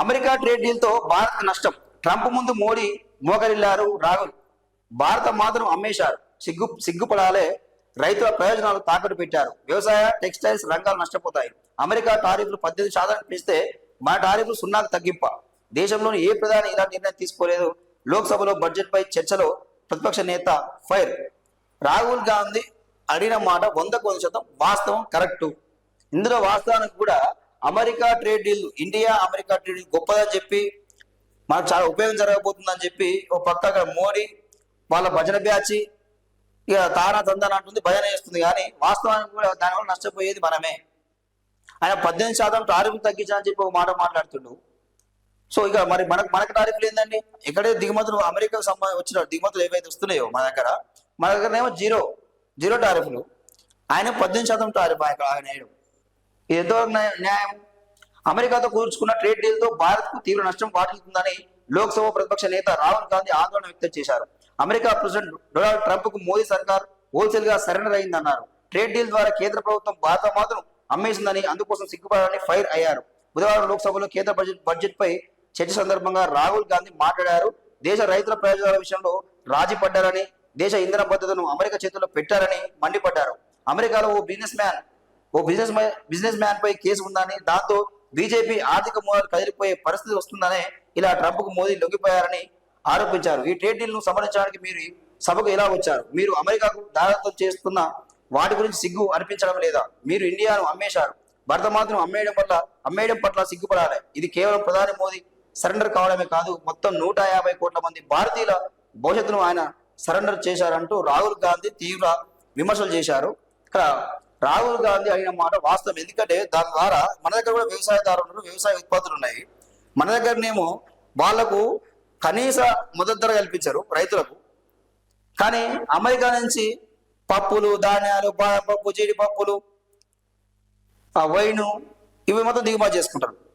America trade డీల్తో Bharat నష్టం. Trump ముందు మోడీ మోకరిల్లారు రాహుల్. భారత మాతను అమ్మేశారు. సిగ్గు సిగ్గుపడాలే రైతుల ప్రయోజనాలు తాకట్టు పెట్టారు. వ్యవసాయ టెక్స్టైల్స్ రంగాలు నష్టపోతాయి. అమెరికా టారిఫ్లు పద్దెనిమిది శాతానికి పెంచితే మన టారిఫ్లు సున్నాకు తగ్గింప. దేశంలోని ఏ ప్రధాని ఇలాంటి నిర్ణయం తీసుకోలేదు. లోక్సభలో బడ్జెట్ పై చర్చలో ప్రతిపక్ష నేత ఫైర్. రాహుల్ గాంధీ అడిగిన మాట వందకు వంద శాతం వాస్తవం కరెక్టు. ఇందులో వాస్తవానికి కూడా America trade deal India America trade deal గొప్పదని చెప్పి మనకు చాలా ఉపయోగం జరగబోతుందని చెప్పి ఓ పక్క అక్కడ మోడీ వాళ్ళ భజన బ్యాచి ఇక తారా తందాన అంటుంది భజన చేస్తుంది. కానీ వాస్తవానికి కూడా దానివల్ల నష్టపోయేది మనమే. ఆయన పద్దెనిమిది శాతం టారిఫ్ తగ్గించాలని చెప్పి ఒక మాట మాట్లాడుతుండు. సో ఇక మరి మనకు మనకు టారిఫ్లు ఏంటండి ఇక్కడే దిగుమతులు అమెరికాకు సంబంధించి వచ్చిన దిగుమతులు ఏవైతే వస్తున్నాయో మన దగ్గర మన దగ్గరనేమో జీరో జీరో టారిఫ్లు. ఆయన పద్దెనిమిది శాతం టారిఫ్ ఆయన ఆయన వేయడం న్యాయం- అమెరికాతో కూర్చుకున్న ట్రేడ్ డీల్తో భారత్కు తీవ్ర నష్టం వాటిల్లుతుందని లోక్సభ ప్రతిపక్ష నేత రాహుల్ గాంధీ ఆందోళన వ్యక్తం చేశారు. అమెరికా ప్రెసిడెంట్ డొనాల్డ్ ట్రంప్కు మోదీ సర్కార్ హోల్సేల్గా సరెండర్ అయిందన్నారు ట్రేడ్ డీల్ ద్వారా కేంద్ర ప్రభుత్వం భారత మాత్రం అమ్మేసిందని అందుకోసం సిగ్గుపడాలని ఫైర్ అయ్యారు. బుధవారం లోక్సభలో కేంద్ర బడ్జెట్ బడ్జెట్ పై చర్చ సందర్భంగా రాహుల్ గాంధీ మాట్లాడారు. దేశ రైతుల ప్రయోజనాల విషయంలో రాజీ పడ్డారని దేశ ఇంధన భద్రతను అమెరికా చేతుల్లో పెట్టారని మండిపడ్డారు. అమెరికాలో ఓ బిజినెస్ మ్యాన్ ఓ బిజినెస్ బిజినెస్ మ్యాన్ పై కేసు ఉందని దాంతో బీజేపీ ఆర్థిక మూలాలు కదిలిపోయే పరిస్థితి వస్తుందనే ఇలా ట్రంప్కు మోదీ లొంగిపోయారని ఆరోపించారు. ఈ ట్రేడ్ డీల్ను సమరించడానికి మీరు సభకు ఎలా వచ్చారు? మీరు అమెరికాకు దారత్వం చేస్తున్న వాటి గురించి సిగ్గు అనిపించడం లేదా? మీరు ఇండియాను అమ్మేశారు. భరతమాతను అమ్మేయడం పట్ల అమ్మేయడం పట్ల సిగ్గుపడాలి. ఇది కేవలం ప్రధాని మోదీ సరెండర్ కావడమే కాదు మొత్తం నూట యాభై కోట్ల మంది భారతీయుల భవిష్యత్తును ఆయన సరెండర్ చేశారంటూ రాహుల్ గాంధీ తీవ్ర విమర్శలు చేశారు. ఇక్కడ రాహుల్ గాంధీ అయిన మాట వాస్తవం. ఎందుకంటే దాని ద్వారా మన దగ్గర కూడా వ్యవసాయదారులు వ్యవసాయ ఉత్పత్తులు ఉన్నాయి. మన దగ్గరనేమో వాళ్ళకు కనీస మద్దతు ధర కల్పించారు రైతులకు. కానీ అమెరికా నుంచి పప్పులు ధాన్యాలు బాదం పప్పు జీడిపప్పులు ఆ వైను ఇవి మొత్తం దిగుమతి చేసుకుంటారు.